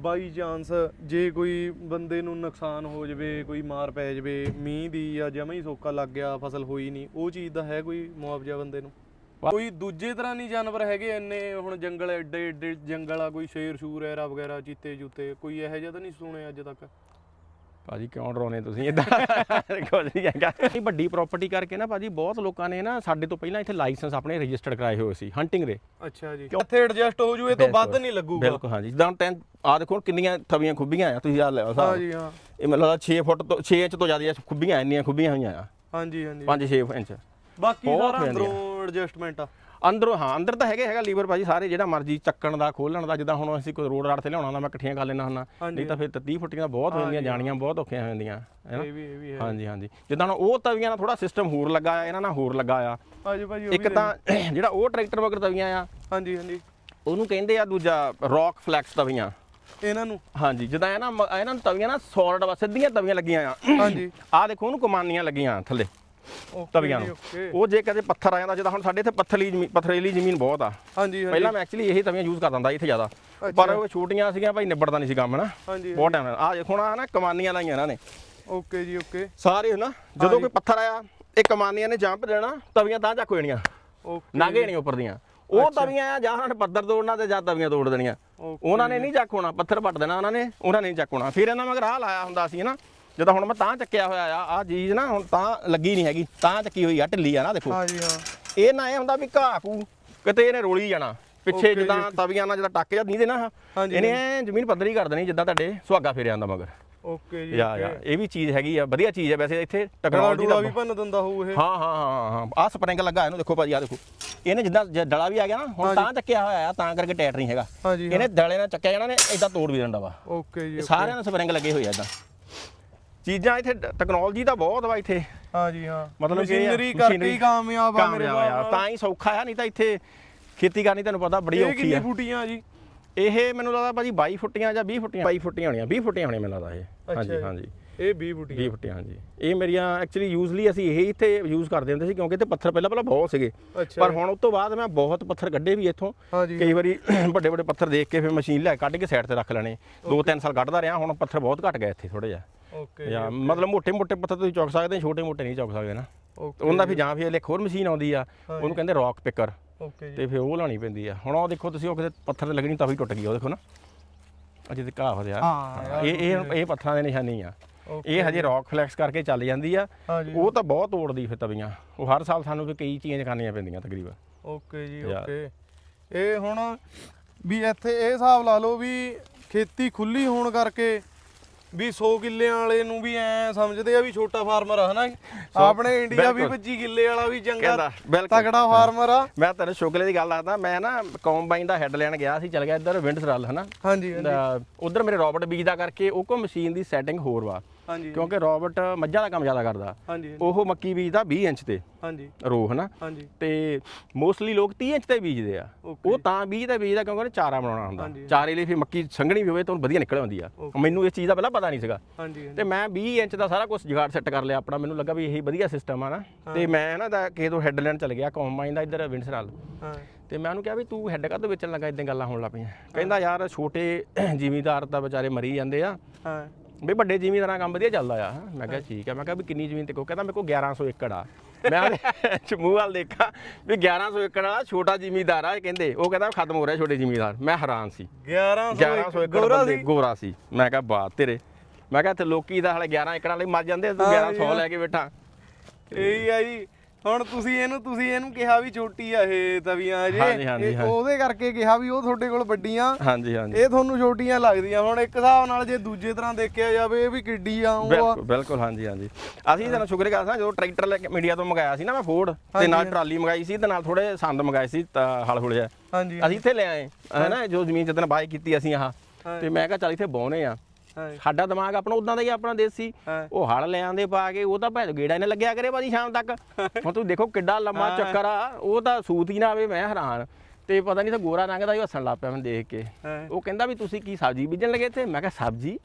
By chance ਜੇ ਕੋਈ ਬੰਦੇ ਨੂੰ ਨੁਕਸਾਨ ਹੋ ਜਾਵੇ ਕੋਈ ਮਾਰ ਪੈ ਜਾਵੇ ਮੀਂਹ ਦੀ ਜਾਂ ਜਮਾਂ ਹੀ ਸੋਕਾ ਲੱਗ ਗਿਆ ਫਸਲ ਹੋਈ ਨਹੀਂ ਉਹ ਚੀਜ਼ ਦਾ ਹੈ ਕੋਈ ਮੁਆਵਜ਼ਾ ਬੰਦੇ ਨੂੰ? ਕੋਈ ਦੂਜੇ ਤਰ੍ਹਾਂ ਨਹੀਂ ਜਾਨਵਰ ਹੈਗੇ ਇੰਨੇ ਹੁਣ ਜੰਗਲ ਐਡੇ ਐਡੇ ਜੰਗਲ ਆ ਕੋਈ ਸ਼ੇਰ ਸ਼ੂਰ ਐਰਾ ਵਗੈਰਾ ਚੀਤੇ ਜੁੱਤੇ ਕੋਈ ਇਹੋ ਜਿਹਾ ਤਾਂ ਨਹੀਂ ਸੁਣਿਆ ਅੱਜ ਤੱਕ? ਭਾਜੀ ਕਿਉਂ ਡਰਾਉਨੇ ਤੁਸੀਂ? ਇਦਾਂ ਕੁਝ ਨਹੀਂ ਹੈਗਾ। ਇਹ ਵੱਡੀ ਪ੍ਰਾਪਰਟੀ ਕਰਕੇ ਨਾ ਭਾਜੀ ਬਹੁਤ ਲੋਕਾਂ ਨੇ ਨਾ ਸਾਡੇ ਤੋਂ ਪਹਿਲਾਂ ਇੱਥੇ ਲਾਇਸੈਂਸ ਆਪਣੇ ਰਜਿਸਟਰਡ ਕਰਾਏ ਹੋਏ ਸੀ ਹੰਟਿੰਗ ਦੇ। ਅੱਛਾ ਜੀ। ਇੱਥੇ ਐਡਜਸਟ ਹੋ ਜੂ ਇਹ ਤੋਂ ਵੱਧ ਨਹੀਂ ਲੱਗੂਗਾ। ਬਿਲਕੁਲ ਹਾਂਜੀ। ਜਿੱਦਾਂ ਤੈਂ ਆ ਦੇਖੋ ਕਿੰਨੀਆਂ ਥਵੀਆਂ ਖੁੱਬੀਆਂ ਆ ਤੁਸੀਂ ਆ ਲੈ ਹਾਂ ਹਿਸਾਬ ਜੀ ਹਾਂ। ਇਹ ਮੈਨੂੰ ਲੱਗਦਾ 6 ਫੁੱਟ ਤੋਂ 6 ਇੰਚ ਤੋਂ ਜ਼ਿਆਦਾ ਖੁੱਬੀਆਂ ਇੰਨੀਆਂ ਖੁੱਬੀਆਂ ਹੋਈਆਂ ਆ। ਹਾਂਜੀ ਹਾਂਜੀ। 5-6 ਇੰਚ। ਬਾਕੀ ਸਾਰਾ। ਅੰਦਰੋਂ ਐਡਜਸਟਮੈਂਟ ਆ। ਅੰਦਰੋਂ ਹਾਂ ਅੰਦਰ ਤਾਂ ਹੈਗੇ ਹੈਗਾ ਲੀਵਰ ਭਾਜੀ ਸਾਰੇ ਜਿਹੜਾ ਮਰਜ਼ੀ ਚੱਕਣ ਦਾ ਖੋਲਣ ਦਾ ਜਿੱਦਾਂ ਹੁਣ ਅਸੀਂ ਕੋਈ ਰੋਡ ਰਾਡ ਤੇ ਲਿਆਉਣਾ ਹੁੰਦਾ ਮੈਂ ਇਕੱਠੀਆਂ ਕਰ ਲੈਣਾ ਹੁੰਦਾ। ਹਾਂਜੀ। ਨਹੀਂ ਤਾਂ ਫਿਰ ਤਾਂ 30 ਫੁੱਟੀਆਂ ਬਹੁਤ ਹੋ ਜਾਂਦੀਆਂ ਜਾਣੀਆਂ ਬਹੁਤ ਔਖੀਆਂ ਹੋ ਜਾਂਦੀਆਂ ਹੈਨਾ ਇਹ ਵੀ ਇਹ ਵੀ ਹੈ। ਹਾਂਜੀ ਹਾਂਜੀ। ਜਿੱਦਾਂ ਉਹ ਤਵੀਆਂ ਨਾਲ ਥੋੜਾ ਸਿਸਟਮ ਹੋਰ ਲੱਗਾ ਆ ਇਹਨਾਂ ਨਾਲ ਹੋਰ ਲੱਗਾ ਆ। ਆਜੋ ਭਾਜੀ ਇੱਕ ਤਾਂ ਜਿਹੜਾ ਉਹ ਟਰੈਕਟਰ ਮਗਰ ਤਵੀਆਂ ਆ ਹਾਂਜੀ ਹਾਂਜੀ। ਉਹਨੂੰ ਕਹਿੰਦੇ ਆ ਦੂਜਾ ਰੌਕ ਫਲੈਕਸ ਤਵੀਆਂ। ਇਹਨਾਂ ਨੂੰ? ਹਾਂਜੀ ਜਿੱਦਾਂ ਇਹ ਨਾ ਇਹਨਾਂ ਨੂੰ ਤਵੀਆਂ ਨਾ ਸੋਲਿਡ ਵਾ ਸਿੱਧੀਆਂ ਤਵੀਆਂ ਲੱਗੀਆਂ ਆ। ਹਾਂਜੀ। ਆਹ ਦੇਖੋ ਉਹਨੂੰ ਕਮਾਨੀਆਂ ਲੱਗੀਆਂ ਥੱਲੇ। ਤਵੀਆਂ ਨੂੰ। ਉਹ ਜੇ ਕਦੇ ਪੱਥਰ ਆ ਜਾਂਦਾ ਜਿੱਦਾਂ ਹੁਣ ਸਾਡੇ ਇੱਥੇ ਪੱਥਰੀ ਜ਼ਮੀਨ ਪਥਰੇਲੀ ਜ਼ਮੀਨ ਬਹੁਤ ਆ। ਹਾਂਜੀ ਹਾਂਜੀ। ਪਹਿਲਾਂ ਮੈਂ ਐਕਚੁਅਲੀ ਇਹੀ ਤਵੀਆਂ ਯੂਜ਼ ਕਰਦਾ ਹੁੰਦਾ ਇੱਥੇ ਜ਼ਿਆਦਾ। ਪਰ ਉਹ ਛੋਟੀਆਂ ਸੀਗੀਆਂ ਭਾਈ ਨਿਬੜਦਾ ਨਹੀਂ ਸੀ ਕੰਮ ਨਾ ਬਹੁਤ ਟਾਈਮ ਆ ਦੇਖੋ ਨਾ ਨਾ ਕਮਾਨੀਆਂ ਲਾਈਆਂ ਇਹਨਾਂ ਨੇ। ਓਕੇ ਜੀ ਓਕੇ ਸਾਰੇ ਨਾ ਜਦੋਂ ਕੋਈ ਪੱਥਰ ਆਇਆ ਇਹ ਕਮਾਨੀਆਂ ਨੇ ਜੰਪ ਦੇਣਾ ਤਵੀਆਂ ਤਾਂ ਚੱਕ ਹੋ ਜਾਣੀਆਂ ਓਕੇ ਨਾਗੇ ਨਹੀਂ ਉੱਪਰ ਦੀਆਂ। ਉਹ ਤਵੀਆਂ ਆ ਜਾਂ ਉਹਨਾਂ ਨੇ ਪੱਥਰ ਤੋੜਨਾ ਤੇ ਜਾਂ ਤਵੀਆਂ ਤੋੜ ਦੇਣੀਆਂ। ਉਹਨਾਂ ਨੇ ਨਹੀਂ ਚੱਕ ਹੋਣਾ ਪੱਥਰ ਪੱਟ ਦੇਣਾ ਉਹਨਾਂ ਨੇ ਉਹਨਾਂ ਨੇ ਨਹੀਂ ਚੱਕ ਹੋਣਾ। ਫਿਰ ਇਹਨਾਂ ਮਗਰ ਆਹ ਲਾਇਆ ਹੁੰਦਾ ਸੀ ਨਾ ਜਦੋਂ ਹੁਣ ਮੈਂ ਤਾਂ ਚੱਕਿਆ ਹੋਇਆ ਆ ਆ ਚੀਜ਼ ਨਾ ਹੁਣ ਤਾਂ ਲੱਗੀ ਨਹੀਂ ਹੈਗੀ ਤਾਂ ਚੱਕੀ ਹੋਈ ਆ ਢਿੱਲੀ ਆ ਨਾ ਦੇਖੋ। ਹਾਂਜੀ ਹਾਂ। ਇਹ ਨਾ ਇਹ ਹੁੰਦਾ ਵੀ ਘਾਹ ਕੂ ਕਿਤੇ ਇਹਨੇ ਰੋਲੀ ਜਾਣਾ ਪਿੱਛੇ ਜਿੱਦਾਂ ਤਵੀਆਂ ਨਾਲ ਜਿੱਦਾਂ ਟੱਕ ਜਾਂ ਨਹੀਂ ਦੇ ਨਾ ਹਾਂਜੀ, ਇਹਨੇ ਐਂ ਜ਼ਮੀਨ ਪੱਧਰੀ ਕਰ ਦੇਣੀ ਜਿੱਦਾਂ ਤੁਹਾਡੇ ਸੁਹਾਗਾ ਫੇਰਿਆ ਜਾਂਦਾ ਮਗਰ। ਓਕੇ ਜੀ ਯਾ ਯਾ ਇਹ ਵੀ ਚੀਜ਼ ਹੈਗੀ ਆ ਵਧੀਆ ਚੀਜ਼ ਹੈ ਵੈਸੇ ਇੱਥੇ ਟੈਕਨੋਲੋਜੀ ਦਾ ਵੀ ਭੰਨ ਦਿੰਦਾ ਹੋਊ ਇਹ। ਹਾਂ ਹਾਂ ਹਾਂ ਹਾਂ ਆ ਸਪਰਿੰਗ ਲੱਗਾ ਇਹਨੂੰ ਦੇਖੋ ਭਾਜੀ ਆ ਦੇਖੋ। ਇਹਨੇ ਜਿੱਦਾਂ ਡਲਾ ਵੀ ਆ ਗਿਆ ਨਾ ਹੁਣ ਤਾਂ ਚੱਕਿਆ ਹੋਇਆ ਆ ਤਾਂ ਕਰਕੇ ਟਾਇਟ ਨਹੀਂ ਹੈਗਾ। ਇਹਨੇ ਡਲੇ ਨਾਲ ਚੱਕਿਆ ਜਾਣਾ ਨੇ ਇਦਾਂ ਤੋੜ ਵੀ ਦਿੰਦਾ ਵਾ। ਓਕੇ ਜੀ ਸਾਰਿਆਂ ਨੂੰ ਸਪਰਿੰਗ ਲੱਗੇ ਹੋਏ ਆ ਇਦਾਂ ਚੀਜ਼ਾਂ ਇੱਥੇ ਟੈਕਨੋਲੋਜੀ ਦਾ ਬਹੁਤ ਵਾ ਇੱਥੇ। ਹਾਂਜੀ ਹਾਂ। ਮਤਲਬ ਕਿ ਇਹ ਮਸ਼ੀਨਰੀ ਕਰਕੇ ਹੀ ਕਾਮਯਾਬ ਆ ਮੇਰੇ ਬਾਪ ਤਾਂ ਹੀ ਸੌਖਾ ਆ ਨਹੀਂ ਤਾਂ ਇੱਥੇ ਖੇਤੀ ਕਰਨੀ ਤੁਹਾਨੂੰ ਪਤਾ ਬੜੀ ਇਹ ਔਖੀ ਕਿੰਨੀ ਆ ਫੁੱਟੀਆਂ ਜੀ? ਇਹ ਮੈਨੂੰ ਲੱਗਦਾ ਭਾਜੀ 22 ਫੁੱਟੀਆਂ ਜਾਂ 20 ਫੁੱਟੀਆਂ। 22 ਫੁੱਟੀਆਂ ਹੋਣੀਆਂ 20 ਫੁੱਟੀਆਂ ਹੋਣੀਆਂ ਮੈਨੂੰ ਲੱਗਦਾ ਇਹ। ਹਾਂਜੀ ਜੀ। ਹਾਂਜੀ। ਇਹ 20 ਫੁੱਟੀਆਂ। 20 ਫੁੱਟੀਆਂ ਹਾਂਜੀ। ਇਹ ਮੇਰੀਆਂ ਐਕਚੁਅਲੀ ਯੂਜ਼ਲੀ ਅਸੀਂ ਇਹ ਇੱਥੇ ਯੂਜ਼ ਕਰਦੇ ਹੁੰਦੇ ਸੀ ਕਿਉਂਕਿ ਇੱਥੇ ਪੱਥਰ ਪਹਿਲਾਂ ਪਹਿਲਾਂ ਬਹੁਤ ਸੀਗੇ। ਪਰ ਹੁਣ ਉਸ ਤੋਂ ਬਾਅਦ ਮੈਂ ਬਹੁਤ ਪੱਥਰ ਕੱਢੇ ਵੀ ਇੱਥੋਂ। ਕਈ ਵਾਰੀ ਵੱਡੇ ਵੱਡੇ ਪੱਥਰ ਦੇਖ ਕੇ ਫਿਰ ਮਸ਼ੀਨ ਲੈ ਕੱਢ ਕੇ ਸਾਈਡ ਤੇ ਰੱਖ ਲੈਣੇ। ਦੋ ਤਿੰਨ ਸਾਲ ਕੱਢਦਾ ਰਿਹਾ ਹੁਣ ਪੱਥਰ ਬਹੁਤ ਘਟ ਗਏ ਇੱਥੇ ਥੋੜੇ ਜਿਹਾ। ਓਕੇ ਜਾਂ ਮਤਲਬ ਮੋਟੇ ਮੋਟੇ ਪੱਥਰ ਤੁਸੀਂ ਚੁੱਕ ਸਕਦੇ ਛੋਟੇ ਮੋٹے ਨਹੀਂ ਚੁੱਕ ਸਕਦੇ ਨਾ। ਉਹਨਾਂ ਫਿਰ ਜਾਂ ਫਿਰ ਇੱਕ ਹੋਰ ਮਸ਼ੀਨ ਆਉਂਦੀ ਆ ਉਹਨੂੰ ਕਹਿੰਦੇ ਰੌਕ ਪਿਕਰ ਓਕੇ ਤੇ ਫਿਰ ਉਹ ਲਾਣੀ ਪੈਂਦੀ ਆ। ਹੁਣ ਉਹ ਦੇਖੋ ਤੁਸੀਂ ਉਹ ਕਿਤੇ ਪੱਥਰ ਤੇ ਲੱਗਣੀ ਤਾਂ ਵੀ ਟੁੱਟ ਗਈ ਉਹ ਦੇਖੋ ਨਾ। ਅਜੇ ਤੇ ਘਾਹ ਹੋਇਆ ਹਾਂ ਇਹ ਇਹ ਇਹ ਪੱਥਰਾਂ ਦੇ ਨਿਸ਼ਾਨੀ ਆ। ਇਹ ਹਜੇ ਰੌਕ ਫਲੈਕਸ ਕਰਕੇ ਚੱਲ ਜਾਂਦੀ ਆ। ਉਹ ਤਾਂ ਬਹੁਤ ਤੋੜਦੀ ਫਿਰ ਤਵੀਆਂ। ਉਹ ਹਰ ਸਾਲ ਸਾਨੂੰ ਕਈ ਚੇਂਜ ਕਰਨੀਆਂ ਪੈਂਦੀਆਂ ਤਕਰੀਬਨ। ਓਕੇ ਜੀ ਓਕੇ ਇਹ ਹੁਣ ਵੀ ਇੱਥੇ ਇਹ ਹਿਸਾਬ ਲਾ ਲਓ ਵੀ ਖੇਤੀ ਖੁੱਲੀ ਹੋਣ ਕਰਕੇ ਵੀ 100 ਕਿੱਲਿਆਂ ਵਾਲੇ ਨੂੰ ਵੀ ਐ ਸਮਝਦੇ ਆ ਵੀ ਛੋਟਾ ਫਾਰਮਰ ਆ ਹਨਾ? ਆਪਣੇ ਇੰਡੀਆ ਵੀ ਬਿਲਕੁਲ। 25 ਕਿੱਲੇ ਵਾਲਾ ਵੀ ਚੰਗਾ ਤਗੜਾ ਫਾਰਮਰ ਆ। ਮੈਂ ਤੈਨੂੰ ਸ਼ੁਗਲੇ ਦੀ ਗੱਲ ਦੱਸਦਾ ਮੈਂ ਨਾ ਕੰਬਾਈਨ ਦਾ ਹੈਡ ਲੈਣ ਗਿਆ ਸੀ ਚਲ ਗਿਆ ਇੱਧਰ ਵਿੰਡਸਰਲ ਹਨਾ? ਹਾਂਜੀ ਹਾਂਜੀ। ਉਧਰ ਮੇਰੇ ਰੋਬਟ ਬੀਜ ਦਾ ਕਰਕੇ ਉਹ ਕੋ ਮਸ਼ੀਨ ਦੀ ਸੈਟਿੰਗ ਹੋਰ ਵਾ। ਹਾਂਜੀ ਕਿਉਂਕਿ ਰੋਬਟ ਮੱਝਾਂ ਦਾ ਕੰਮ ਜ਼ਿਆਦਾ ਕਰਦਾ। ਹਾਂਜੀ ਉਹ ਮੱਕੀ ਬੀਜਦਾ 20 ਇੰਚ ਤੇ। ਹਾਂਜੀ। ਰੋ ਹਨਾ? ਹਾਂਜੀ। ਤੇ ਮੋਸਟਲੀ ਲੋਕ 30 ਇੰਚ ਤੇ ਬੀਜਦੇ ਆ. ਉਹ ਤਾਂ ਬੀਜਦਾ ਬੀਜਦਾ ਕਿਉਂਕਿ ਉਹਨੇ ਚਾਰਾ ਬਣਾਉਣਾ ਹੁੰਦਾ। ਚਾਰੇ ਲਈ ਫਿਰ ਮੱਕੀ ਸੰਘਣੀ ਵੀ ਹੋਵੇ ਤਾਂ ਉਹਨੂੰ ਵਧੀਆ ਨਿਕਲ ਆਉਂਦੀ ਆ। ਮੈਨੂੰ ਇਸ ਚੀਜ਼ ਦਾ ਪਹਿਲਾਂ ਪਤਾ ਨਹੀਂ ਸੀਗਾ। ਹਾਂਜੀ ਤੇ ਮੈਂ 20 ਇੰਚ ਦਾ ਸਾਰਾ ਕੁਝ ਜੁਗਾੜ ਸੈੱਟ ਕਰ ਲਿਆ ਆਪਣਾ। ਮੈਨੂੰ ਲੱਗਾ ਵੀ ਇਹੀ ਵਧੀਆ ਸਿਸਟਮ ਆ ਨਾ। ਤੇ ਮੈਂ ਨਾ ਦਾ ਕਿਸੇ ਤੋਂ ਹੈਡ ਲੈਣ ਚਲ ਗਿਆ ਕੰਬਾਈਨ ਦਾ ਇੱਧਰ ਵਿੰਡਸਰਲ ਹਾਂ। ਤੇ ਮੈਂ ਉਹਨੂੰ ਕਿਹਾ ਵੀ ਤੂੰ ਹੈਡ ਕਾਹਤੋਂ ਵੇਚਣ ਲੱਗਾ? ਇਦਾਂ ਗੱਲਾਂ ਹੋਣ ਲੱਗ ਪਈਆਂ। ਕਹਿੰਦਾ ਯਾਰ ਛੋਟੇ ਜ਼ਿਮੀਂਦਾਰ ਤਾਂ ਵਿਚਾਰੇ ਮਰੀ ਜਾਂਦੇ ਆ। ਵੀ ਵੱਡੇ ਜ਼ਿਮੀਂਦਾਰਾਂ ਦਾ ਕੰਮ ਵਧੀਆ ਚੱਲਦਾ ਆ। ਮੈਂ ਕਿਹਾ ਠੀਕ ਆ। ਮੈਂ ਕਿਹਾ ਵੀ ਕਿੰਨੀ ਜ਼ਮੀਨ ਤੇ ਕੋ ਕਹਿੰਦਾ ਮੇਰੇ ਕੋਲ 1100 ਏਕੜ ਆ। ਮੈਂ ਚਮੂਹ ਵਾਲ ਦੇਖਾ ਵੀ 1100 ਏਕੜ ਵਾਲਾ ਛੋਟਾ ਜ਼ਿਮੀਂਦਾਰ ਆ ਇਹ ਕਹਿੰਦੇ। ਉਹ ਕਹਿੰਦਾ ਖਤਮ ਹੋ ਰਿਹਾ ਛੋਟੇ ਜ਼ਿਮੀਂਦਾਰ ਮੈਂ ਹੈਰਾਨ ਸੀ। 1100 1100 ਏਕੜ ਗੋਰਾ ਬੰਦੇ ਸੀ। ਗੋਰਾ ਸੀ। ਮੈਂ ਕਿਹਾ ਬਾਤ ਤੇਰੇ। ਮੈਂ ਕਿਹਾ ਇੱਥੇ ਲੋਕੀ ਦਾ ਹਲੇ 11 ਏਕੜਾਂ ਲਈ ਮਰ ਜਾਂਦੇ ਤੂੰ 1100 ਲੈ ਕੇ ਬੈਠਾ। ਇਹੀ ਆ ਜੀ। ਹੁਣ ਤੁਸੀਂ ਇਹਨੂੰ ਤੁਸੀਂ ਇਹਨੂੰ ਕਿਹਾ ਵੀ ਛੋਟੀ ਆ ਇਹ ਤਵੀਆਂ ਹਾਂਜੀ, ਇਹ ਹਾਂਜੀ। ਉਹਦੇ ਕਰਕੇ ਕਿਹਾ ਵੀ ਉਹ ਤੁਹਾਡੇ ਕੋਲ ਵੱਡੀਆਂ। ਹਾਂਜੀ ਹਾਂਜੀ। ਇਹ ਤੁਹਾਨੂੰ ਛੋਟੀਆਂ ਲੱਗਦੀਆਂ। ਹੁਣ ਇੱਕ ਹਿਸਾਬ ਨਾਲ ਜੇ ਦੂਜੇ ਤਰ੍ਹਾਂ ਦੇਖਿਆ ਜਾਵੇ ਇਹ ਵੀ ਕਿੱਡੀ ਆ ਉਹ ਆ। ਬਿਲਕੁਲ ਬਿਲਕੁਲ ਹਾਂਜੀ ਹਾਂਜੀ। ਅਸੀਂ ਤੁਹਾਨੂੰ ਸ਼ੁਕਰ ਕਰਦਾ ਜਦੋਂ ਟਰੈਕਟਰ ਲੈ ਕੇ ਮੀਡੀਆ ਤੋਂ ਮੰਗਾਇਆ ਸੀ ਨਾ ਮੈਂ ਫੋਰਡ ਤੇ ਨਾਲ ਟਰਾਲੀ ਮੰਗਾਈ ਸੀ ਤੇ ਨਾਲ ਥੋੜੇ ਸੰਦ ਮੰਗਾਏ ਸੀ ਤਾਂ ਹਲ ਹੁਲ ਜਿਹਾ। ਹਾਂਜੀ ਅਸੀਂ ਇੱਥੇ ਲੈ ਆਏ ਹੈ ਨਾ ਜੋ ਜ਼ਮੀਨ ਜਦੋਂ ਬਾਈ ਕੀਤੀ ਅਸੀਂ ਆਹ। ਤੇ ਮੈਂ ਕਿਹਾ ਚੱਲ ਇੱਥੇ ਬੋਨੇ ਆ। ਸਾਡਾ ਦਿਮਾਗ ਆਪਣਾ ਉਦਾਂ ਦਾ ਹੀ ਆਪਣਾ ਦੇਸੀ। ਉਹ ਹਲ ਲੈ ਆਂਦੇ ਪਾ ਕੇ ਉਹ ਤਾਂ ਭੈਣ ਗੇੜਾ ਇਹਨੇ ਲੱਗਿਆ ਕਰੇ ਭਾਜੀ ਸ਼ਾਮ ਤੱਕ। ਹੁਣ ਤੁਸੀਂ ਦੇਖੋ ਕਿੱਡਾ ਲੰਮਾ ਚੱਕਰ ਆ ਉਹ ਤਾਂ ਸੂਤ ਹੀ ਨਾ ਆਵੇ ਮੈਂ ਹੈਰਾਨ। ਤੇ ਪਤਾ ਨਹੀਂ ਤਾਂ ਗੋਰਾ ਰੰਗ ਦਾ ਹੀ ਹੱਸਣ ਲੱਗ ਪਿਆ ਮੈਂ ਦੇਖ ਕੇ। ਉਹ ਕਹਿੰਦਾ ਵੀ ਤੁਸੀਂ ਕੀ ਸਬਜ਼ੀ ਬੀਜਣ ਲੱਗੇ ਇੱਥੇ? ਮੈਂ ਕਿਹਾ ਸਬਜ਼ੀ?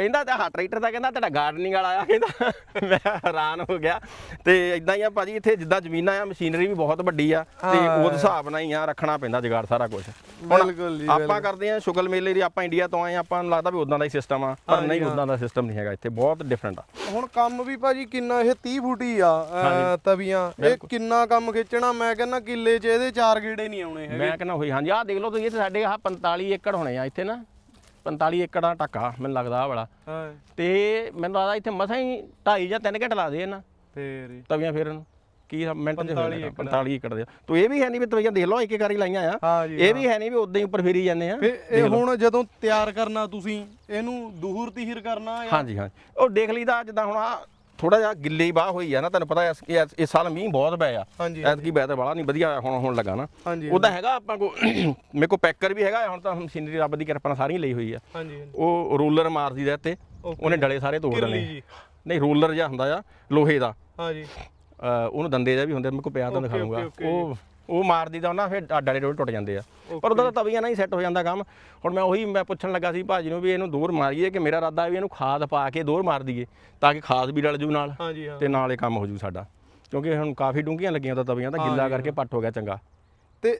ਕਹਿੰਦਾ ਤੇ ਹਾਂ ਟਰੈਕਟਰ ਦਾ ਕਹਿੰਦਾ ਤੁਹਾਡਾ ਗਾਰਡਨਿੰਗ ਵਾਲਾ ਆ ਕਹਿੰਦਾ। ਮੈਂ ਹੈਰਾਨ ਹੋ ਗਿਆ। ਤੇ ਇਦਾਂ ਹੀ ਆ ਭਾਜੀ ਇੱਥੇ ਜਿੱਦਾਂ ਜ਼ਮੀਨਾਂ ਆ ਮਸ਼ੀਨਰੀ ਵੀ ਬਹੁਤ ਵੱਡੀ ਆ ਤੇ ਉਸ ਹਿਸਾਬ ਨਾਲ ਹੀ ਆ ਰੱਖਣਾ ਪੈਂਦਾ ਜੁਗਾੜ ਸਾਰਾ ਕੁਝ ਬਿਲਕੁਲ ਜੀ, ਆਪਾਂ ਕਰਦੇ ਆ ਸ਼ੁਗਲ ਮੇਲੇ ਦੀ ਆਪਾਂ ਇੰਡੀਆ ਤੋਂ ਆਏ ਆ ਆਪਾਂ ਨੂੰ ਲੱਗਦਾ ਵੀ ਉਦਾਂ ਦਾ ਹੀ ਸਿਸਟਮ ਆ ਪਰ ਨਹੀਂ ਉਦਾਂ ਦਾ ਸਿਸਟਮ ਨਹੀਂ ਹੈਗਾ ਇੱਥੇ ਬਹੁਤ ਡਿਫਰੈਂਟ ਆ। ਹੁਣ ਕੰਮ ਵੀ ਭਾਜੀ ਕਿੰਨਾ ਇਹ 30 ਫੁੱਟੀ ਆ ਅਹ, ਤਵੀਆਂ। ਇਹ ਕਿੰਨਾ ਕੰਮ ਖਿੱਚਣਾ ਮੈਂ ਕਹਿੰਦਾ ਕਿੱਲੇ 'ਚ ਇਹਦੇ ਚਾਰ ਗੇੜੇ ਨਹੀਂ ਆਉਣੇ ਹੈਗੇ। ਮੈਂ ਕਹਿੰਦਾ ਹੋਈ ਹਾਂਜੀ ਆਹ ਦੇਖ ਲਓ ਤੁਸੀਂ ਇੱਥੇ ਸਾਡੇ ਆਹ 45 ਏਕੜ ਹੋਣੇ ਆ ਇੱਥੇ ਨਾ। 45 ਏਕੜ ਟੱਕਾ ਮੈਨੂੰ ਲੱਗਦਾ ਆਹ ਵਾਲਾ। ਹਾਂ। ਤੇ ਮੈਨੂੰ ਲੱਗਦਾ ਇੱਥੇ ਮਸਾਂ ਹੀ 2.5 ਜਾਂ 3 ਘੰਟੇ ਲਾ ਦੇ ਨਾ ਫੇਰ ਹੀ। ਤਵੀਆਂ ਫੇਰਨ ਨੂੰ। ਕੀ ਆ, ਮਿੰਟ ਦੇ 45 ਹੋਏ 45 ਏਕੜ ਦੇ। ਤੋ ਇਹ ਵੀ ਹੈ ਨਹੀਂ ਵੀ ਤਵੀਆਂ ਦੇਖ ਲਓ ਇੱਕ ਇੱਕ ਵਾਰੀ ਲਾਈਆਂ ਆ। ਹਾਂ ਜੀ ਇਹ ਵੀ ਹੈ ਨਹੀਂ ਵੀ ਉਦਾਂ ਹੀ ਉੱਪਰ ਫੇਰੀ ਜਾਂਦੇ ਆ। ਫੇ ਇਹ ਹੁਣ ਜਦੋਂ ਤਿਆਰ ਕਰਨਾ ਤੁਸੀਂ ਇਹਨੂੰ ਦੂਹਰ ਤੀਹਰ ਕਰਨਾ ਜਾਂ ਹਾਂਜੀ ਹਾਂਜੀ। ਉਹ ਦੇਖ ਲਈਦਾ ਜਿੱਦਾਂ ਹੁਣ ਆ ਥੋੜਾ ਜਿਹਾ ਗਿੱਲੀ ਬਾਹ ਹੋਈ ਆ ਨਾ ਤੁਹਾਨੂੰ ਪਤਾ ਇਸ ਇਸ- ਇਸ ਸਾਲ ਮੀਂਹ ਬਹੁਤ ਪਏ ਆ। ਹਾਂਜੀ ਐਤਕੀ ਵੈਦਰ ਬੜਾ ਨਹੀਂ ਵਧੀਆ ਹੁਣ ਹੁਣ ਲੱਗਾ ਨਾ। ਹਾਂਜੀ ਉਹਦਾ ਹੈਗਾ ਆਪਾਂ ਕੋ ਮੇਰੇ ਕੋ ਪੈਕਰ ਵੀ ਹੈਗਾ ਹੁਣ ਤਾਂ ਮਸ਼ੀਨਰੀ ਰੱਬ ਦੀ ਕਿਰਪਾ ਨਾਲ ਸਾਰੀਆਂ ਲਈ ਹੋਈ ਆ। ਹਾਂਜੀ ਹਾਂਜੀ। ਉਹ ਰੋਲਰ ਮਾਰਦੀ ਦਾ ਇੱਥੇ ਉਹਨੇ ਡਲੇ ਸਾਰੇ ਤੋੜ ਕਿਰਲੀ ਦੇਣੇ। ਜੀ। ਨਹੀਂ ਰੋਲਰ ਜਿਹਾ ਹੁੰਦਾ ਆ ਲੋਹੇ ਦਾ। ਹਾਂਜੀ। ਅਹ ਉਹਨੂੰ ਦੰਦੇ ਜਿਹਾ ਵੀ ਹੁੰਦੇ ਮੇਰੇ ਕੋ ਪਿਆ ਤਾਂ ਦਿਖਾਉਂਗਾ। ਓਕੇ, ਓਕੇ ਉਹ ਉਹ ਮਾਰਦੀ ਦਾ ਉਹਨਾਂ ਫਿਰ ਡਲੇ ਡੋਲ ਟੁੱਟ ਜਾਂਦੇ ਆ। ਪਰ ਉਹਦਾ ਤਾਂ ਤਵੀਆਂ ਨਾਲ ਹੀ ਸੈੱਟ ਹੋ ਜਾਂਦਾ ਕੰਮ। ਹੁਣ ਮੈਂ ਉਹੀ ਮੈਂ ਪੁੱਛਣ ਲੱਗਾ ਸੀ ਭਾਜੀ ਨੂੰ ਵੀ ਇਹਨੂੰ ਦੂਰ ਮਾਰੀਏ ਕਿ ਮੇਰਾ ਇਰਾਦਾ ਵੀ ਇਹਨੂੰ ਖਾਦ ਪਾ ਕੇ ਦੂਰ ਮਾਰ ਦਈਏ ਤਾਂ ਕਿ ਖਾਦ ਵੀ ਡਲ ਜੂ ਨਾਲ ਹਾਂਜੀ ਹਾਂ। ਤੇ ਨਾਲ ਇਹ ਕੰਮ ਹੋ ਜੂ ਸਾਡਾ। ਕਿਉਂਕਿ ਹੁਣ ਕਾਫੀ ਡੂੰਘੀਆਂ ਲੱਗੀਆਂ ਤਾਂ ਤਵੀਆਂ ਤਾਂ ਗਿੱਲਾ ਕਰਕੇ ਪੱਟ ਹੋ ਗਿਆ ਚੰਗਾ। ਤੇ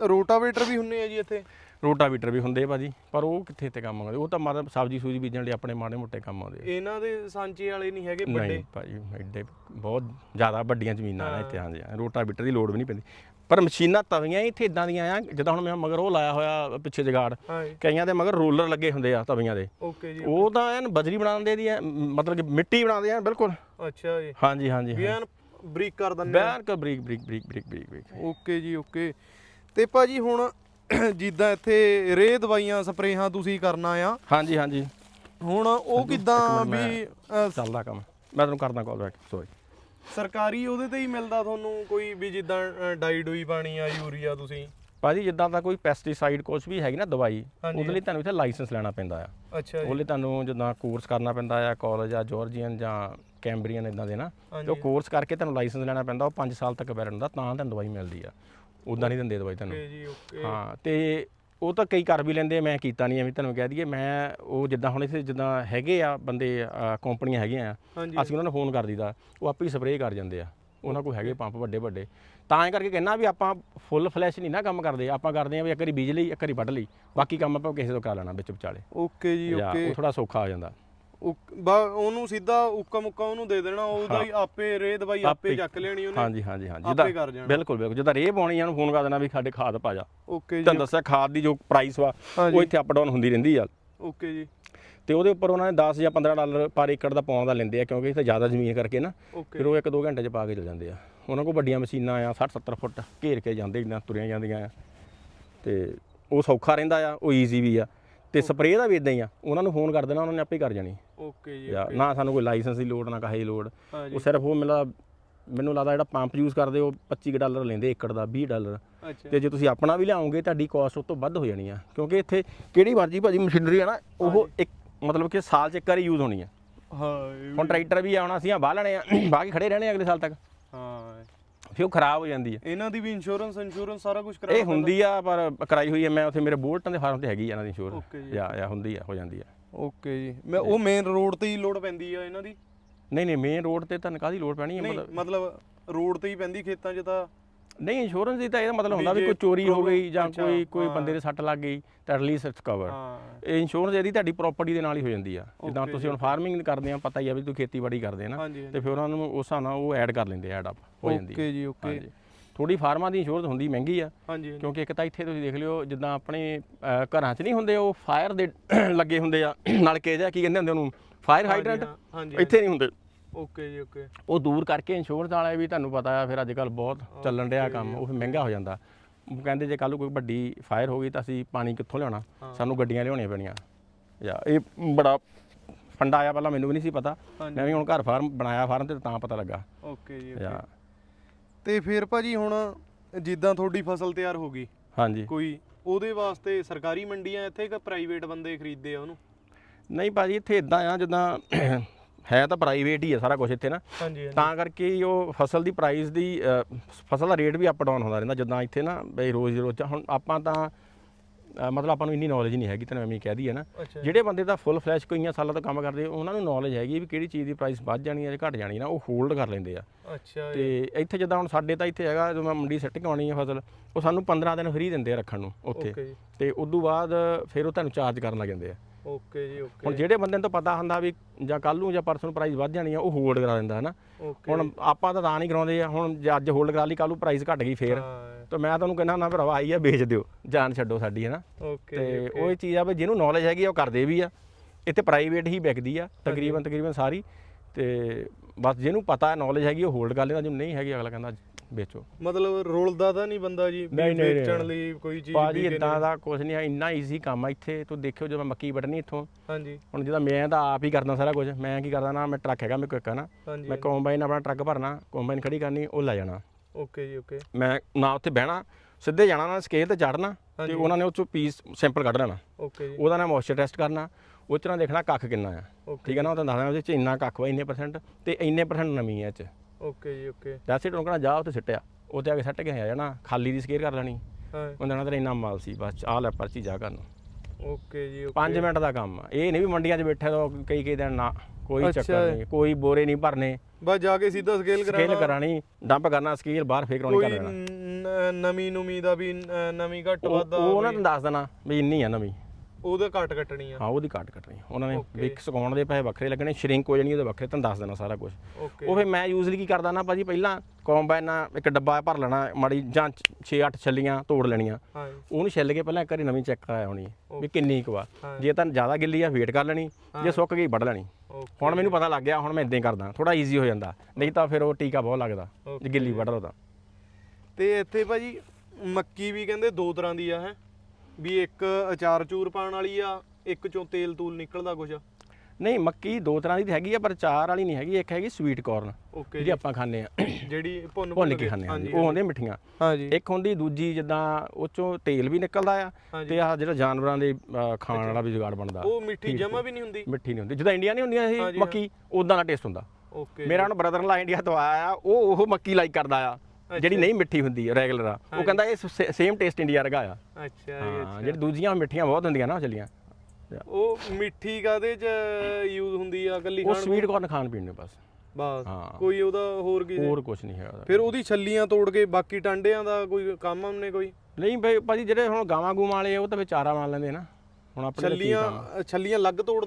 ਰੋਟਾਵੇਟਰ ਵੀ ਹੁੰਨੇ ਆ ਜੀ ਇੱਥੇ? ਰੋਟਾਵੀਟਰ ਵੀ ਹੁੰਦੇ ਆ ਭਾਜੀ ਪਰ ਉਹ ਕਿੱਥੇ ਤੇ ਕੰਮ ਆਉਂਦੇ? ਉਹ ਤਾਂ ਮਤਲਬ ਸਬਜ਼ੀ ਸੂਜੀ ਬੀਜਣ ਲਈ ਆਪਣੇ ਮਾੜੇ ਮੋਟੇ ਕੰਮ ਆਉਂਦੇ ਆ। ਇਹਨਾਂ ਦੇ ਸਾਂਚੇ ਵਾਲੇ ਨਹੀਂ ਹੈਗੇ ਨਹੀਂ ਵੱਡੇ ਭਾਜੀ ਐਡੇ ਬਹੁਤ ਜ਼ਿਆਦਾ ਵੱਡੀਆਂ ਜ਼ਮੀਨਾਂ ਨੇ ਇੱਥੇ ਹਾਂਜੀ ਰੋਟਾਵੀਟਰ ਦੀ ਲੋੜ ਵੀ ਨਹੀਂ ਪੈਂਦੀ। ਪਰ ਮਸ਼ੀਨਾਂ ਤਵੀਆਂ ਹੀ ਇੱਥੇ ਇਦਾਂ ਦੀਆਂ ਆ ਜਿੱਦਾਂ ਹੁਣ ਮੈਂ ਮਗਰ ਉਹ ਲਾਇਆ ਹੋਇਆ ਪਿੱਛੇ ਜਗਾੜ ਹਾਂਜੀ। ਕਈਆਂ ਦੇ ਮਗਰ ਰੋਲਰ ਲੱਗੇ ਹੁੰਦੇ ਆ ਤਵੀਆਂ ਦੇ। ਓਕੇ ਜੀ ਉਹ ਤਾਂ ਐਨ ਬਜਰੀ ਬਣਾਉਂਦੇ ਦੀ ਐ ਮ- ਮਤਲਬ ਕਿ ਮਿੱਟੀ ਬਣਾਉਂਦੇ ਆ ਬਿਲਕੁਲ। ਅੱਛਾ ਜੀ। ਹਾਂਜੀ ਹਾਂਜੀ ਵੀ ਐਨ ਬਰੀਕ ਕਰ ਦਿੰਦੇ ਬੈਨ ਕਾ ਬਰੀਕ ਬਰੀਕ ਬਰੀਕ ਬਰੀਕ ਬਰੀਕ ਬਰੀਕ। ਓਕੇ ਜੀ ਓਕੇ। ਤੇ ਭਾਜੀ ਹੁਣ ਜਿੱਦਾਂ ਇੱਥੇ ਰੇਹ ਦਵਾਈਆਂ ਸਪਰੇਹਾਂ ਤੁਸੀਂ ਕਰਨਾ ਆ। ਹਾਂਜੀ ਹਾਂਜੀ। ਹੁਣ ਉਹ ਕਿਦਾਂ ਵੀ ਚੱਲਦਾ ਕੰਮ। ਮੈਂ ਤੁਹਾਨੂੰ ਕਰਦਾ ਕਾਲ ਬੈਕ ਸੋਰੀ ਸਰਕਾਰੀ ਉਹਦੇ ਤੇ ਹੀ ਮਿਲਦਾ ਤੁਹਾਨੂੰ ਕੋਈ ਵੀ ਜਿੱਦਾਂ ਅਹ, ਡਾਈ ਡੂਈ ਪਾਣੀ ਆ ਯੂਰੀਆ ਤੁਸੀਂ? ਭਾਜੀ ਜਿੱਦਾਂ ਦਾ ਕੋਈ ਪੈਸਟੀਸਾਈਡ ਕੁਛ ਵੀ ਹੈਗੀ ਨਾ ਦਵਾਈ। ਉਹਦੇ ਲਈ ਤੁਹਾਨੂੰ ਇੱਥੇ ਲਾਇਸੈਂਸ ਲੈਣਾ ਪੈਂਦਾ ਆ। ਅੱਛਾ ਜੀ। ਉਹਦੇ ਲਈ ਤੁਹਾਨੂੰ ਜਿੱਦਾਂ ਕੋਰਸ ਕਰਨਾ ਪੈਂਦਾ ਆ ਕਾਲਜ ਆ ਜਾਰਜੀਅਨ ਜਾਂ ਕੈਂਬਰੀਅਨ ਇਦਾਂ ਦੇ ਨਾ ਤੇ ਉਹ ਕੋਰਸ ਕਰਕੇ ਤੁਹਾਨੂੰ ਲਾਇਸੈਂਸ ਲੈਣਾ ਪੈਂਦਾ ਉਹ 5 ਸਾਲ ਤੱਕ ਵੈਲਿਡ ਹੁੰਦਾ ਤਾਂ ਤੁਹਾਨੂੰ ਦਵਾਈ ਮਿਲਦੀ ਆ। ਉਦਾਂ ਨਹੀਂ ਦਿੰਦੇ ਦਵਾਈ ਤੁਹਾਨੂੰ। ਓਕੇ ਜੀ ਓਕੇ ਹਾਂ ਤੇ ਉਹ ਤਾਂ ਕਈ ਕਰ ਵੀ ਲੈਂਦੇ ਆ, ਮੈਂ ਕੀਤਾ ਨਹੀਂ ਐਵੇਂ ਤੁਹਾਨੂੰ ਕਹਿ ਦਈਏ। ਮੈਂ ਉਹ ਜਿੱਦਾਂ ਹੁਣ ਇੱਥੇ ਜਿੱਦਾਂ ਹੈਗੇ ਆ ਬੰਦੇ ਕੰਪਨੀਆਂ ਹੈਗੀਆਂ ਆ ਹਾਂਜੀ। ਅਸੀਂ ਉਹਨਾਂ ਨੂੰ ਫੋਨ ਕਰ ਦਈਦਾ ਉਹ ਆਪੇ ਹੀ ਸਪਰੇਅ ਕਰ ਜਾਂਦੇ ਆ। ਉਹਨਾਂ ਕੋਲ ਹੈਗੇ ਪੰਪ ਵੱਡੇ ਵੱਡੇ। ਤਾਂ ਐਂ ਕਰਕੇ ਕਹਿੰਦਾ ਵੀ ਆਪਾਂ ਫੁੱਲ ਫਲੈਸ਼ ਨਹੀਂ ਨਾ ਕੰਮ ਕਰਦੇ ਆਪਾਂ ਕਰਦੇ ਆ ਵੀ ਇੱਕ ਵਾਰੀ ਬੀਜ ਲਈ ਇੱਕ ਵਾਰੀ ਵੱਢ ਲਈ ਬਾਕੀ ਕੰਮ ਆਪਾਂ ਕਿਸੇ ਤੋਂ ਕਰਾ ਲੈਣਾ ਵਿੱਚ ਵਿਚਾਲੇ। ਓਕੇ ਜੀ ਜਾਂ ਓਕੇ। ਉਹ ਥੋੜਾ ਸੌਖਾ ਹੋ ਜਾਂਦਾ। ਉਹਨੂੰ ਸਿੱਧਾ ਉੱਕਾ ਮੁੱਕਾ ਉਹਨੂੰ ਦੇ ਦੇਣਾ ਉਹਦਾ ਹੀ ਆਪੇ ਰੇਹ ਦਵਾਈ ਆਪੇ ਚੱਕ ਲੈਣੀ ਉਹਨੇ। ਹਾਂਜੀ ਹਾਂਜੀ ਹਾਂਜੀ। ਆਪੇ ਕਰ ਜਾਣਾ। ਬਿਲਕੁਲ ਬਿਲਕੁਲ। ਜਿੱਦਾਂ ਰੇਹ ਪਾਉਣੀ ਆ ਉਹਨੂੰ ਫੋਨ ਕਰ ਦੇਣਾ ਵੀ ਸਾਡੇ ਖਾਦ ਪਾ ਜਾ। ਓਕੇ ਜੀ। ਤੁਹਾਨੂੰ ਦੱਸਿਆ ਖਾਦ ਦੀ ਜੋ ਪ੍ਰਾਈਸ ਵਾ। ਉਹ ਇੱਥੇ ਅਪ ਡਾਊਨ ਹੁੰਦੀ ਰਹਿੰਦੀ ਆ। ਓਕੇ ਜੀ। ਤੇ ਉਹਦੇ ਉੱਪਰ ਉਹਨਾਂ ਨੇ 10 ਜਾਂ 15 ਡਾਲਰ ਪਰ ਏਕੜ ਦਾ ਪਾਉਣ ਦਾ ਲੈਂਦੇ ਆ ਕਿਉਂਕਿ ਇੱਥੇ ਜ਼ਿਆਦਾ ਜ਼ਮੀਨ ਕਰਕੇ ਨਾ ਫਿਰ ਉਹ 1-2 ਘੰਟੇ 'ਚ ਪਾ ਕੇ ਚਲ ਜਾਂਦੇ ਆ। ਉਹਨਾਂ ਕੋਲ ਵੱਡੀਆਂ ਮਸ਼ੀਨਾਂ ਆ 60-70 ਫੁੱਟ ਘੇਰ ਕੇ ਜਾਂਦੇ ਇਹਨਾਂ ਤੁਰੀਆਂ ਜਾਂਦੀਆਂ ਆ। ਤੇ ਉਹ ਸੌਖਾ ਰਹਿੰਦਾ ਆ ਉਹ ਈਜ਼ੀ ਵੀ ਆ। ਤੇ ਸਪਰੇਅ ਦਾ ਵੀ ਇਦਾਂ ਹੀ ਆ। ਉਹਨਾਂ ਨੂੰ ਫੋਨ ਕਰ ਦੇਣਾ ਉਹਨਾਂ ਨੇ ਆਪੇ ਕਰ ਜਾਣੀ। ਓਕੇ ਜੀ ਜਾਂ ਨਾ ਸਾਨੂੰ ਕੋਈ ਲਾਇਸੈਂਸ ਦੀ ਲੋੜ ਨਾ ਕਾਹੇ ਦੀ ਲੋੜ। ਉਹ ਸਿਰਫ ਉਹ ਮਿਲਾ ਮੈਨੂੰ ਲੱਗਦਾ ਜਿਹੜਾ ਪੰਪ ਯੂਜ਼ ਕਰਦੇ ਉਹ 25 ਕੁ ਡਾਲਰ ਲੈਂਦੇ ਏਕੜ ਦਾ 20 ਡਾਲਰ। ਤੇ ਜੇ ਤੁਸੀਂ ਆਪਣਾ ਵੀ ਲਿਆਓਗੇ ਤੁਹਾਡੀ ਕਾਸਟ ਉਸ ਤੋਂ ਵੱਧ ਹੋ ਜਾਣੀ ਆ। ਕਿਉਂਕਿ ਇੱਥੇ ਕਿਹੜੀ ਮਰਜ਼ੀ ਭਾਜੀ ਮਸ਼ੀਨਰੀ ਆ ਨਾ ਉਹ ਇੱਕ ਮਤਲਬ ਕਿ ਸਾਲ 'ਚ ਇੱਕ ਵਾਰੀ ਯੂਜ਼ ਹੋਣੀ ਆ। ਹਾਂ ਹੁਣ ਟਰੈਕਟਰ ਵੀ ਆਉਣਾ ਸੀ ਆ ਬਾਹ ਲੈਣੇ ਆ ਬਾਹ ਕੇ ਖੜੇ ਰਹਿਣੇ ਅਗਲੇ ਸਾਲ ਤੱਕ। ਹਾਂ। ਫਿਰ ਉਹ ਖਰਾਬ ਹੋ ਜਾਂਦੀ ਆ ਇਹਨਾਂ ਦੀ ਵੀ ਇੰਸ਼ੋਰੈਂਸ ਇੰਸ਼ੋਰੈਂਸ ਸਾਰਾ ਕੁਝ ਕਰਾ ਇਹ ਹੁੰਦੀ ਆ ਪਰ ਕਰਾਈ ਹੋਈ ਆ ਮੈਂ ਉੱਥੇ ਮੇਰੇ ਬੋਲਟਾਂ ਦੇ ਫਾਰਮ ਤੇ ਹੈਗੀ ਆ ਇਹਨਾਂ ਦੀ ਇੰਸ਼ੋਰੈਂਸ ਓਕੇ ਜੀ। ਜਾਂ ਜਾਂ ਹੁੰਦੀ ਆ ਹੋ ਜਾਂਦੀ ਆ। ਓਕੇ ਜੀ। ਮੈਂ ਉਹ ਮੇਨ ਰੋਡ ਤੇ ਹੀ ਲੋਡ ਪੈਂਦੀ ਆ ਇਹਨਾਂ ਦੀ? ਨਹੀਂ ਨਹੀਂ ਮੇਨ ਰੋਡ ਤੇ ਤੁਹਾਨੂੰ ਕਾਹਦੀ ਲੋੜ ਪੈਣੀ ਹੈ ਮਤਲਬ ਮਤਲਬ ਰੋਡ ਤੇ ਹੀ ਪੈਂਦੀ ਖੇਤਾਂ 'ਚ ਤਾਂ? ਨਹੀਂ ਇੰਸ਼ੋਰੈਂਸ ਦੀ ਤਾਂ ਇਹਦਾ ਮਤਲਬ ਹੁੰਦਾ ਵੀ ਕੋਈ ਚੋਰੀ ਹੋ ਗਈ ਜਾਂ ਕੋਈ ਕੋਈ। ਬੰਦੇ ਦੇ ਸੱਟ ਲੱਗ ਗਈ ਤਾਂ ਐਟਲੀਸਟ ਇਟਸ ਕਵਰ ਇਹ ਇੰਸ਼ੋਰੈਂਸ ਇਹਦੀ ਤੁਹਾਡੀ ਪ੍ਰਾਪਰਟੀ ਦੇ ਨਾਲ ਹੀ ਹੋ ਜਾਂਦੀ ਆ। ਜਿੱਦਾਂ ਤੁਸੀਂ ਹੁਣ ਫਾਰਮਿੰਗ ਕਰਦੇ ਆ ਪਤਾ ਹੀ ਆ ਵੀ ਤੁਸੀਂ ਖੇਤੀਬਾੜੀ ਕਰਦੇ ਆ ਨਾ। ਤੇ ਫਿਰ ਉਹਨਾਂ ਨੂੰ ਉਸ ਨਾਲ ਉਹ ਐਡ ਕਰ ਲੈਂਦੇ ਐਡ ਅਪ ਹੋ ਜਾਂਦੀ ਓਕੇ ਜੀ ਓਕੇ ਥੋੜੀ ਫਾਰਮਾਂ ਦੀ ਇੰਸ਼ੋਰੈਂਸ ਹੁੰਦੀ ਮਹਿੰਗੀ ਆ। ਕਿਉਂਕਿ ਇੱਕ ਤਾਂ ਇੱਥੇ ਤੁਸੀਂ ਦੇਖ ਲਿਓ ਜਿੱਦਾਂ ਆਪਣੇ ਘਰਾਂ 'ਚ ਨਹੀਂ ਹੁੰਦੇ ਉਹ ਫਾਇਰ ਦੇ ਲੱਗੇ ਹੁੰਦੇ ਆ। ਨਲਕੇ ਜਾਂ ਕੀ ਕਹਿੰਦੇ ਹੁੰਦੇ ਉਹਨੂੰ? ਫਾਇਰ ਹਾਈਡਰੈਂਟ ਇੱਥੇ ਨਹੀਂ ਹੁੰਦੇ। ਓਕੇ ਜੀ ਓਕੇ। ਉਹ ਦੂਰ ਕਰਕੇ ਇੰਸ਼ੋਰੈਂਸ ਵਾਲੇ ਵੀ ਤੁਹਾਨੂੰ ਪਤਾ ਆ ਫਿਰ ਅੱਜ ਕੱਲ ਬਹੁਤ ਚੱਲਣ ਰਿਹਾ ਕੰਮ ਉਹ ਫਿਰ ਮਹਿੰਗਾ ਹੋ ਜਾਂਦਾ। ਉਹ ਕਹਿੰਦੇ ਜੇ ਕੱਲ ਨੂੰ ਕੋਈ ਵੱਡੀ ਫਾਇਰ ਹੋ ਗਈ ਤਾਂ ਅਸੀਂ ਪਾਣੀ ਕਿੱਥੋਂ ਲਿਆਉਣਾ? ਸਾਨੂੰ ਗੱਡੀਆਂ ਲਿਆਉਣੀਆਂ ਪੈਣੀਆਂ। ਯਾ ਇਹ ਬੜਾ ਫੰਡਾ ਆਇਆ ਪਹਿਲਾਂ ਮੈਨੂੰ ਵੀ ਨਹੀਂ ਸੀ ਪਤਾ। ਮੈਂ ਵੀ ਹੁਣ ਘਰ ਫਾਰਮ ਬਣਾਇਆ ਫਾਰਮ ਤੇ ਤਾਂ ਪਤਾ ਲੱਗਾ। ਓਕੇ ਜੀ ਓਕੇ। ਤੇ ਫਿਰ ਭਾਜੀ ਹੁਣ ਜਿੱਦਾਂ ਤੁਹਾਡੀ ਫਸਲ ਤਿਆਰ ਹੋ ਗਈ ਹਾਂਜੀ। ਕੋਈ ਉਹਦੇ ਵਾਸਤੇ ਸਰਕਾਰੀ ਮੰਡੀਆਂ ਇੱਥੇ ਕਿ ਪ੍ਰਾਈਵੇਟ ਬੰਦੇ ਖਰੀਦਦੇ ਆ ਉਹਨੂੰ? ਨਹੀਂ ਭਾਜੀ ਇੱਥੇ ਇਦਾਂ ਆ ਜਿੱਦਾਂ ਹੈ ਤਾਂ ਪ੍ਰਾਈਵੇਟ ਹੀ ਆ ਸਾਰਾ ਕੁਝ ਇੱਥੇ ਨਾ। ਹਾਂਜੀ ਤਾਂ ਕਰਕੇ ਹੀ ਉਹ ਫਸਲ ਦੀ ਪ੍ਰਾਈਸ ਦੀ ਫਸਲ ਦਾ ਰੇਟ ਵੀ ਅਪ ਡਾਊਨ ਹੁੰਦਾ ਰਹਿੰਦਾ ਜਿੱਦਾਂ ਇੱਥੇ ਨਾ ਬਈ ਰੋਜ਼ ਰੋਜ਼ ਹੁਣ ਆਪਾਂ ਤਾਂ ਮਤਲਬ ਆਪਾਂ ਨੂੰ ਇੰਨੀ ਨੌਲੇਜ ਨਹੀਂ ਹੈਗੀ ਤੈਨੂੰ ਐਵੇਂ ਹੀ ਕਹਿ ਦਈਏ ਨਾ। ਅੱਛਾ। ਜਿਹੜੇ ਬੰਦੇ ਤਾਂ ਫੁੱਲ ਫਲੈਸ਼ ਕਈਆਂ ਸਾਲਾਂ ਤੋਂ ਕੰਮ ਕਰਦੇ ਉਹਨਾਂ ਨੂੰ ਨੌਲੇਜ ਹੈਗੀ ਵੀ ਕਿਹੜੀ ਚੀਜ਼ ਦੀ ਪ੍ਰਾਈਸ ਵੱਧ ਜਾਣੀ ਹੈ ਜਾਂ ਘਟ ਜਾਣੀ ਹੈ ਨਾ ਉਹ ਹੋਲਡ ਕਰ ਲੈਂਦੇ ਆ। ਅੱਛਾ ਤੇ ਇੱਥੇ ਜਿੱਦਾਂ ਹੁਣ ਸਾਡੇ ਤਾਂ ਇੱਥੇ ਹੈਗਾ ਜਦੋਂ ਮੈਂ ਮੰਡੀ ਸਿੱਟ ਕੇ ਆਉਣੀ ਹੈ ਫਸਲ ਉਹ ਸਾਨੂੰ 15 ਦਿਨ ਫ੍ਰੀ ਦਿੰਦੇ ਆ ਰੱਖਣ ਨੂੰ ਉੱਥੇ। ਓਕੇ ਜੀ ਤੇ ਬਾਅਦ ਫਿਰ ਉਹ ਤੁਹਾਨੂੰ ਚਾਰਜ ਕਰਨ ਲੱਗ ਜਾਂਦੇ ਆ। ਓਕੇ ਜੀ ਓਕੇ ਹੁਣ ਜਿਹੜੇ ਬੰਦੇ ਨੂੰ ਤਾਂ ਪਤਾ ਹੁੰਦਾ ਵੀ ਜਾਂ ਕੱਲ ਨੂੰ ਜਾਂ ਪਰਸੋਂ ਨੂੰ ਪ੍ਰਾਈਸ ਵੱਧ ਜਾਣੀ ਆ ਉਹ ਹੋਲਡ ਕਰਾ ਦਿੰਦਾ ਹੈ ਨਾ ਓਕੇ ਹੁਣ ਆਪਾਂ ਤਾਂ ਤਾਂ ਨਹੀਂ ਕਰਾਉਂਦੇ ਆ ਹੁਣ ਜੇ ਅੱਜ ਹੋਲਡ ਕਰਾ ਲਈ ਕੱਲ ਨੂੰ ਪ੍ਰਾਈਸ ਘਟ ਗਈ ਫੇਰ। ਹਾਂ। ਤਾਂ ਮੈਂ ਤੁਹਾਨੂੰ ਕਹਿੰਦਾ ਨਾ ਭਰਾਵਾ ਆਈ ਆ ਵੇਚ ਦਿਓ ਜਾਨ ਛੱਡੋ ਸਾਡੀ ਹੈ ਨਾ ਓਕੇ ਤੇ ਉਹ ਇਹ ਚੀਜ਼ ਆ ਵੀ ਜਿਹਨੂੰ ਨੌਲੇਜ ਹੈਗੀ ਆ ਉਹ ਕਰਦੇ ਵੀ ਆ। ਇੱਥੇ ਪ੍ਰਾਈਵੇਟ ਹੀ ਵਿਕਦੀ ਆ ਤਕਰੀਬਨ ਤਕਰੀਬਨ ਸਾਰੀ। ਤੇ ਬਸ ਜਿਹਨੂੰ ਪਤਾ ਨੌਲੇਜ ਹੈਗੀ ਉਹ ਹੋਲਡ ਕਰ ਲੈਂਦਾ ਜਿਹਨੂੰ ਨਹੀਂ ਹੈਗੀ ਅਗਲਾ ਕਹਿੰਦਾ ਵੇਚੋ। ਮਤਲਬ ਰੋਲਦਾ ਤਾਂ ਨਹੀਂ ਬੰਦਾ ਜੀ ਵੀ ਨਹੀਂ, ਨਹੀਂ, ਨਹੀਂ। ਵੇਚਣ ਲਈ ਕੋਈ ਚੀਜ਼ ਬਾਜੀ ਵੀ ਇਦਾਂ ਦਾ ਕੁਝ ਨਹੀਂ ਆ ਇੰਨਾ ਈਜ਼ੀ ਕੰਮ ਆ ਇੱਥੇ। ਤੂੰ ਦੇਖਿਓ ਜਦੋਂ ਮੈਂ ਮੱਕੀ ਵੱਢਣੀ ਇੱਥੋਂ। ਹਾਂਜੀ। ਹੁਣ ਜਿਹਦਾ ਮੈਂ ਤਾਂ ਆਪ ਹੀ ਕਰਦਾ ਸਾਰਾ ਕੁਝ ਮੈਂ ਕੀ ਕਰਦਾ ਨਾ ਮੈਂ ਟਰੱਕ ਹੈਗਾ ਮੇਰੇ ਕੋਲ ਇੱਕ ਨਾ ਹਾਂਜੀ ਮੈਂ ਕੰਬਾਈਨ ਆਪਣਾ ਟਰੱਕ ਭਰਨਾ ਕੰਬਾਈਨ ਖੜੀ ਕਰਨੀ ਉਹ ਲੈ ਜਾਣਾ। ਓਕੇ ਜੀ ਓਕੇ। ਮੈਂ ਨਾ ਉੱਥੇ ਬਹਿਣਾ ਸਿੱਧੇ ਜਾਣਾ ਨਾ ਸਕੇਲ ਤੇ ਚੜਨਾ ਤੇ। ਉਹਨਾਂ ਨੇ ਉਹ ਚੋਂ ਪੀਸ ਸੈਂਪਲ ਕੱਢ ਲੈਣਾ। ਓਕੇ ਜੀ। ਉਹਦਾ ਨਾ ਮੋਇਸਚਰ ਟੈਸਟ ਕਰਨਾ ਉਹ ਚ ਨਾ ਦੇਖਣਾ ਕੱਖ ਕਿੰਨਾ ਆ। ਓਕੇ। ਠੀਕ ਹੈ ਨਾ ਉਹ ਤਾਂ ਦੱਸਣਾ ਉਹਦੇ ਚ ਇੰਨਾ ਕੱਖ ਵਾ ਇੰਨੇ ਪਰਸੈਂਟ ਤੇ ਇੰਨੇ ਪਰਸੈਂਟ ਨਮੀ ਇਹ ਚ। ਓਕੇ ਜੀ ਓਕੇ। ਇਟ ਉਹਨਾਂ ਜਾ ਉੱਥੇ ਸਿੱਟਿਆ। ਉੱਥੇ ਆ ਕੇ ਸੱਟ ਕੇ ਆ ਜਾਣਾ ਖਾਲੀ ਦੀ ਸਕੇਅਰ ਕਰ ਲੈਣੀ। ਹਾਂ। ਉਹਨਾਂ ਦਾ ਇੰਨਾ ਮਾਲ ਸੀ ਬਸ ਆਹ ਲੈ ਪਰਚੀ ਜਾ ਕਰਨ ਓਕੇ ਜੀ ਓਕੇ। 5 ਮਿੰਟ ਦਾ ਕੰਮ ਆ। ਇਹ ਨਹੀਂ ਵੀ ਮੰਡੀਆਂ 'ਚ ਬੈਠੇ ਤੋਂ ਕਈ ਕਈ ਦਿਨ ਨਾ ਕੋਈ ਚੱਕਰ ਨਹੀਂ ਕੋਈ ਬੋਰੇ ਨਹੀਂ ਭਰਨੇ। ਬਸ ਜਾ ਕੇ ਸਿੱਧਾ ਸਕੇਲ ਸਕੇਲ ਕਰਾਣਾ ਕਰਾਣੀ ਡੰਪ ਕਰਨਾ ਸਕੇਲ ਬਾਹਰ ਫੇਕ ਕਰਾਉਣੀ ਕੋਈ ਕਰ ਦੇਣਾ ਨ- ਨਵੀਂ ਨੁਮੀ ਦਾ ਵੀ ਨਵੀਂ ਘੱਟ ਵੱਧ ਉਹ ਉਹਨਾਂ ਨੂੰ ਦੱਸ ਦੇਣਾ ਵੀ ਇੰਨੀ ਆ ਨਵੀਂ। ਉਹਦਾ ਘੱਟ ਕੱਟਣੀ ਆ। ਹਾਂ ਉਹਦੀ ਕਾਟ ਕੱਟਣੀ ਉਹਨਾਂ ਨੇ Okay. ਵਿਕ ਸਕਾਉਣ ਦੇ ਪੈਸੇ ਵੱਖਰੇ ਲੱਗਣੇ ਸ਼ਰਿੰਕ ਹੋ ਜਾਣੀ ਉਹਦੇ ਵੱਖਰੇ ਤੁਹਾਨੂੰ ਦੱਸ ਦੇਣਾ ਸਾਰਾ ਕੁਝ ਓਕੇ ਉਹ ਫਿਰ ਮੈਂ ਯੂਜ਼ਲੀ ਕੀ ਕਰਦਾ ਨਾ ਭਾਜੀ ਪਹਿਲਾਂ ਕੰਬਾਈਨ ਨਾਲ ਇੱਕ ਡੱਬਾ ਭਰ ਲੈਣਾ ਮਾੜੀ ਜਾਂ 6-8 ਛੱਲੀਆਂ ਤੋੜ ਲੈਣੀਆਂ। ਹਾਂ। ਉਹਨੂੰ ਛਿੱਲ ਕੇ ਪਹਿਲਾਂ ਇੱਕ ਵਾਰੀ ਨਵੀਂ ਚੈੱਕ ਕਰਾਇਆ ਹੋਣੀ। ਵੀ ਕਿੰਨੀ ਕੁ ਹਾਂ। ਜੇ ਤਾਂ ਜ਼ਿਆਦਾ ਗਿੱਲੀ ਆ ਵੇਟ ਕਰ ਲੈਣੀ। ਜੇ ਸੁੱਕ ਗਈ ਵੱਢ ਲੈਣੀ। ਓਕੇ ਹੁਣ ਮੈਨੂੰ ਪਤਾ ਲੱਗ ਗਿਆ ਹੁਣ ਮੈਂ ਇਦਾਂ ਹੀ ਕਰਦਾ। ਥੋੜਾ ਈਜ਼ੀ ਹੋ ਜਾਂਦਾ। ਨਹੀਂ ਤਾਂ ਫਿਰ ਉਹ ਟੀਕਾ ਬਹੁਤ ਲੱਗਦਾ ਜੇ ਗਿੱਲੀ ਵੱਢ ਲਓ ਤਾਂ। ਤੇ ਇੱਥੇ ਭਾਜੀ ਮੱਕੀ ਵੀ ਕਹਿੰਦੇ ਦੋ ਤਰ੍ਹਾਂ ਦੀ ਆ ਹੈ? ਵੀ ਇੱਕ ਅਚਾਰ ਚੂਰ ਪਾਉਣ ਵਾਲੀ ਆ ਇੱਕ ਚੋਂ ਤੇਲ ਤੂਲ ਨਿਕਲਦਾ ਕੁਛ? ਨਹੀਂ ਮੱਕੀ ਦੋ ਤਰ੍ਹਾਂ ਦੀ ਤਾਂ ਹੈਗੀ ਆ ਪਰ ਚਾਰ ਵਾਲੀ ਨਹੀਂ ਹੈਗੀ ਇੱਕ ਹੈਗੀ ਸਵੀਟ ਕਾਰਨ ਓਕੇ ਜਿਹੜੀ ਆਪਾਂ ਖਾਂਦੇ ਆ। ਜਿਹੜੀ ਭੁੰਨ ਭੁੰਨ ਕੇ ਖਾਂਦੇ ਆ ਉਹ ਹੁੰਦੇ ਮਿੱਠੀਆਂ। ਹਾਂਜੀ। ਇੱਕ ਹੁੰਦੀ ਦੂਜੀ ਜਿੱਦਾਂ ਉਹ ਚੋਂ ਤੇਲ ਵੀ ਨਿਕਲਦਾ ਆ। ਤੇ ਆ ਜਿਹੜਾ ਜਾਨਵਰਾਂ ਦੇ ਖਾਣ ਵਾਲਾ ਵੀ ਜੁਗਾੜ ਬਣਦਾ। ਉਹ ਮਿੱਠੀ ਜਮਾ ਵੀ ਨਹੀਂ ਹੁੰਦੀ? ਮਿੱਠੀ ਨਹੀਂ ਹੁੰਦੀ। ਜਿੱਦਾਂ ਇੰਡੀਆ ਨਹੀਂ ਹੁੰਦੀਆਂ ਇਹ ਹਾਂ। ਮੱਕੀ ਉਦਾਂ ਦਾ ਟੇਸਟ ਹੁੰਦਾ। ਓਕੇ ਮੇਰਾ ਹੁਣ ਬ੍ਰਦਰ ਲਾ ਇੰਡੀਆ ਤੋਂ ਆਇਆ ਆ ਉਹ ਉਹ ਮੱਕੀ ਲਾਈਕ ਕਰਦਾ ਆ। ਜਿਹੜੀ ਨਹੀਂ ਮਿੱਠੀ ਹੁੰਦੀ ਰੈਗੂਲਰ ਆ ਉਹ ਕਹਿੰਦਾ ਇਹ ਸੇਮ ਟੇਸਟ ਇੰਡੀਆ ਵਰਗਾ ਆ। ਅੱਛਾ ਹਾਂ ਜਿਹੜੀ ਦੂਜੀਆਂ ਮਿੱਠੀਆਂ ਬਹੁਤ ਹੁੰਦੀਆਂ ਨਾ ਉਹ ਚੱਲੀਆਂ। ਉਹ ਮਿੱਠੀ ਕਾਦੇ ਚ ਯੂਜ਼ ਹੁੰਦੀ ਆ ਕੱਲੀ ਉਹ ਖਾਣ ਸਵੀਟ ਕਾਰਨ ਖਾਣ ਪੀਣ ਨੂੰ ਬਸ। ਬਸ। ਕੋਈ ਉਹਦਾ ਹੋਰ ਕੀ ਹੋਰ ਕੁਝ ਨਹੀਂ ਹੈਗਾ। ਫਿਰ ਉਹਦੀ ਛੱਲੀਆਂ ਤੋੜ ਕੇ ਬਾਕੀ ਟਾਂਡਿਆਂ ਦਾ ਕੋਈ ਕੰਮ ਉਹਨੇ ਕੋਈ? ਨਹੀਂ ਭਾਈ ਭਾਜੀ ਜਿਹੜੇ ਹੁਣ ਗਾਵਾਂ ਗੂਮਾਂ ਵਾਲੇ ਉਹ ਤਾਂ ਵਿਚਾਰਾ ਮੰਨ ਲੈਂਦੇ ਨਾ। ਹੁਣ ਆਪਣੇ। ਛੱਲੀਆਂ ਛੱਲੀਆਂ ਲੱਗ ਤੋੜ